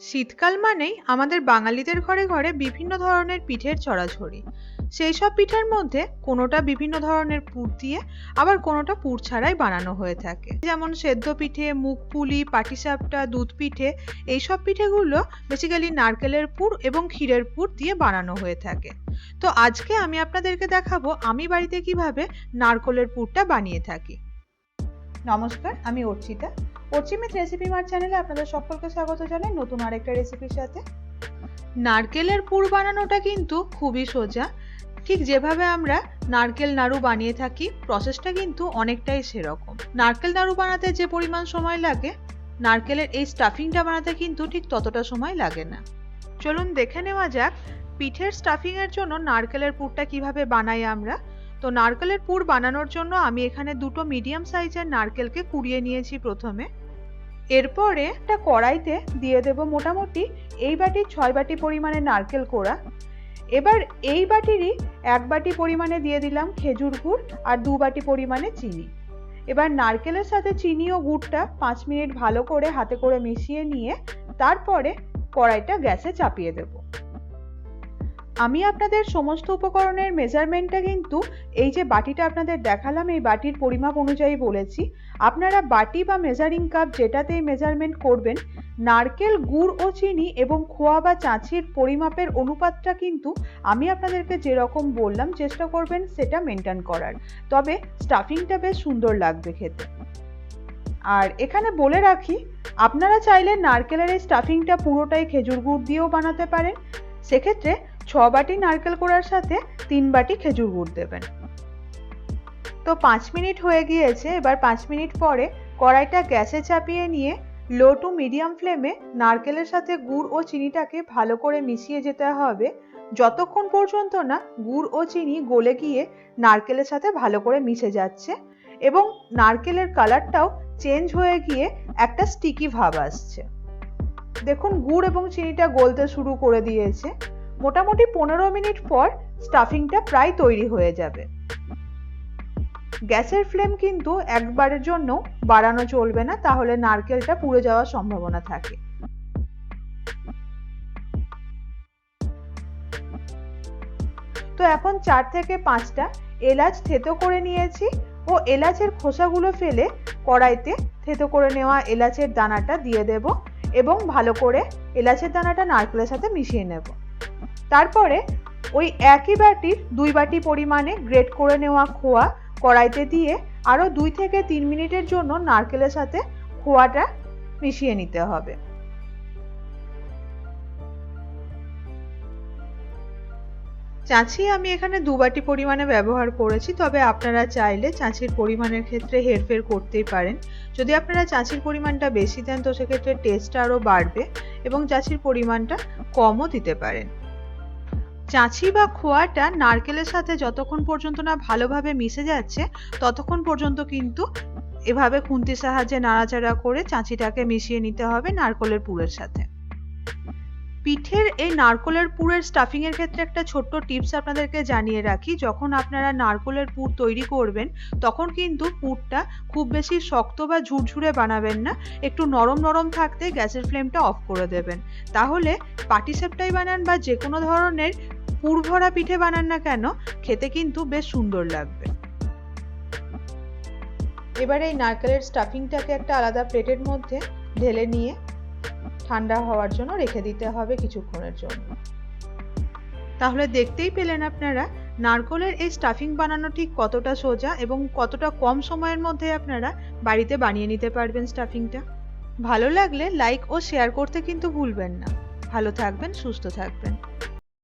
শীতকাল মানেই আমাদের বাঙালিদের ঘরে ঘরে বিভিন্ন ধরনের পিঠের ছড়াছড়ি সেই সব পিঠের মধ্যে কোনোটা বিভিন্ন ধরনের পুর দিয়ে আবার কোনোটা পুর ছাড়াই বানানো হয়ে থাকে। যেমন সেদ্ধ পিঠে, মুগ পুলি, পাটিসাপটা, দুধ পিঠে এইসব পিঠেগুলো বেসিক্যালি নারকেলের পুর এবং ক্ষীরের পুর দিয়ে বানানো হয়ে থাকে। তো আজকে আমি আপনাদেরকে দেখাবো আমি বাড়িতে কীভাবে নারকলের পুরটা বানিয়ে থাকি। নমস্কার, আমি অর্চিতা। অর্চিমিত রেসিপি মার চ্যানেলে আপনাদের সকলকে স্বাগত জানাই নতুন আরেকটা রেসিপির সাথে। নারকেলের পুর বানানোটা কিন্তু খুবই সোজা। ঠিক যেভাবে আমরা নারকেল নাড়ু বানিয়ে থাকি প্রসেসটা কিন্তু অনেকটাই সেরকম। নারকেল নাড়ু বানাতে যে পরিমাণ সময় লাগে, নারকেলের এই স্টাফিংটা বানাতে কিন্তু ঠিক ততটা সময় লাগে না। চলুন দেখে নেওয়া যাক, পিঠের স্টাফিংয়ের জন্য নারকেলের পুরটা কীভাবে বানাই আমরা। তো নারকেলের পুর বানানোর জন্য আমি এখানে দুটো মিডিয়াম সাইজের নারকেলকে কুড়িয়ে নিয়েছি প্রথমে। এরপরে একটা কড়াইতে দিয়ে দেব মোটামুটি এই বাটির ছয় বাটি পরিমাণে নারকেল কোড়া। এবার এই বাটিরই এক বাটি পরিমাণে দিয়ে দিলাম খেজুর গুড় আর দু বাটি পরিমাণে চিনি। এবার নারকেলের সাথে চিনি ও গুড়টা পাঁচ মিনিট ভালো করে হাতে করে মিশিয়ে নিয়ে তারপরে কড়াইটা গ্যাসে চাপিয়ে দেবো। আমি আপনাদের সমস্ত উপকরণের মেজারমেন্টটা কিন্তু এই যে বাটিটা আপনাদের দেখালাম, এই বাটির পরিমাপ অনুযায়ী বলেছি। আপনারা বাটি বা মেজারিং কাপ যেটাতেই মেজারমেন্ট করবেন, নারকেল, গুড় ও চিনি এবং খোয়া বা চাঁচির পরিমাপের অনুপাতটা কিন্তু আমি আপনাদেরকে যেরকম বললাম, চেষ্টা করবেন সেটা মেনটেন করার। তবে স্টাফিংটা বেশ সুন্দর লাগবে খেতে। আর এখানে বলে রাখি, আপনারা চাইলে নারকেলের এই স্টাফিংটা পুরোটাই খেজুর গুড় দিয়েও বানাতে পারেন। সেক্ষেত্রে ছ বাটি নারকেল কোড়ার সাথে তিন বাটি খেজুর গুড় দেবেন। তো পাঁচ মিনিট হয়ে গিয়েছে, এবার পাঁচ মিনিট পরে কড়াইটা গ্যাসে চাপিয়ে নিয়ে লো টু মিডিয়াম ফ্লেমে নারকেলের সাথে গুড় ও চিনিটাকে ভালো করে মিশিয়ে যেতে হবে। যতক্ষণ পর্যন্ত না গুড় ও চিনি গলে গিয়ে নারকেলের সাথে ভালো করে মিশে যাচ্ছে এবং নারকেলের কালারটাও চেঞ্জ হয়ে গিয়ে একটা স্টিকি ভাব আসছে। দেখুন, গুড় এবং চিনিটা গলতে শুরু করে দিয়েছে। মোটামুটি পনেরো মিনিট পর স্টাফিংটা প্রায় তৈরি হয়ে যাবে। গ্যাসের ফ্লেম কিন্তু একবারের জন্য বাড়ানো চলবে না, তাহলে নারকেলটা পুড়ে যাওয়ার সম্ভাবনা থাকে। তো এখন চার থেকে পাঁচটা এলাচ থেতো করে নিয়েছি ও এলাচের খোসাগুলো ফেলে কড়াইতে থেতো করে নেওয়া এলাচের দানাটা দিয়ে দেব এবং ভালো করে এলাচের দানাটা নারকেলের সাথে মিশিয়ে নেব। তারপরে ওই একই বাটির দুই বাটি পরিমাণে গ্রেট করে নেওয়া খোয়া কড়াইতে দিয়ে আরও দুই থেকে তিন মিনিটের জন্য নারকেলের সাথে খোয়াটা মিশিয়ে নিতে হবে। চাঁচি, আমি এখানে দু বাটি পরিমাণে ব্যবহার করেছি, তবে আপনারা চাইলে চাঁচির পরিমাণের ক্ষেত্রে হেরফের করতেই পারেন। যদি আপনারা চাঁচির পরিমাণটা বেশি দেন, তো সেক্ষেত্রে টেস্টটা আরও বাড়বে এবং চাঁচির পরিমাণটা কমও দিতে পারেন। চাঁচি বা খোয়াটা নারকেলের সাথে যতক্ষণ পর্যন্ত না ভালোভাবে মিশে যাচ্ছে, ততক্ষণ পর্যন্ত কিন্তু এভাবে খুন্তির সাহায্যে নাড়াচাড়া করে চাঁচিটাকে মিশিয়ে নিতে হবে নারকলের পুরের সাথে। পিঠের এই নারকলের পুরের স্টাফিং এর ক্ষেত্রে একটা ছোট্ট টিপস আপনাদেরকে জানিয়ে রাখি, যখন আপনারা নারকলের পুর তৈরি করবেন, তখন কিন্তু পুরটা খুব বেশি শক্ত বা ঝুরঝুরে বানাবেন না, একটু নরম নরম থাকতে গ্যাসের ফ্লেমটা অফ করে দেবেন। তাহলে পাটিসাপটাই বানান বা যে কোনো ধরনের পুর ভরা পিঠে বানান না কেন? খেতে কিন্তু বেশ সুন্দর লাগবে। এবার এই নারকেলের স্টাফিংটাকে একটা আলাদা প্লেটের মধ্যে ঢেলে নিয়ে ঠান্ডা হওয়ার জন্য রেখে দিতে হবে কিছুক্ষণের জন্য। তাহলে দেখতেই পেলেন আপনারা, নারকলের এই স্টাফিং বানানো ঠিক কতটা সোজা এবং কতটা কম সময়ের মধ্যে আপনারা বাড়িতে বানিয়ে নিতে পারবেন স্টাফিংটা ভালো লাগলে লাইক ও শেয়ার করতে কিন্তু ভুলবেন না। ভালো থাকবেন, সুস্থ থাকবেন।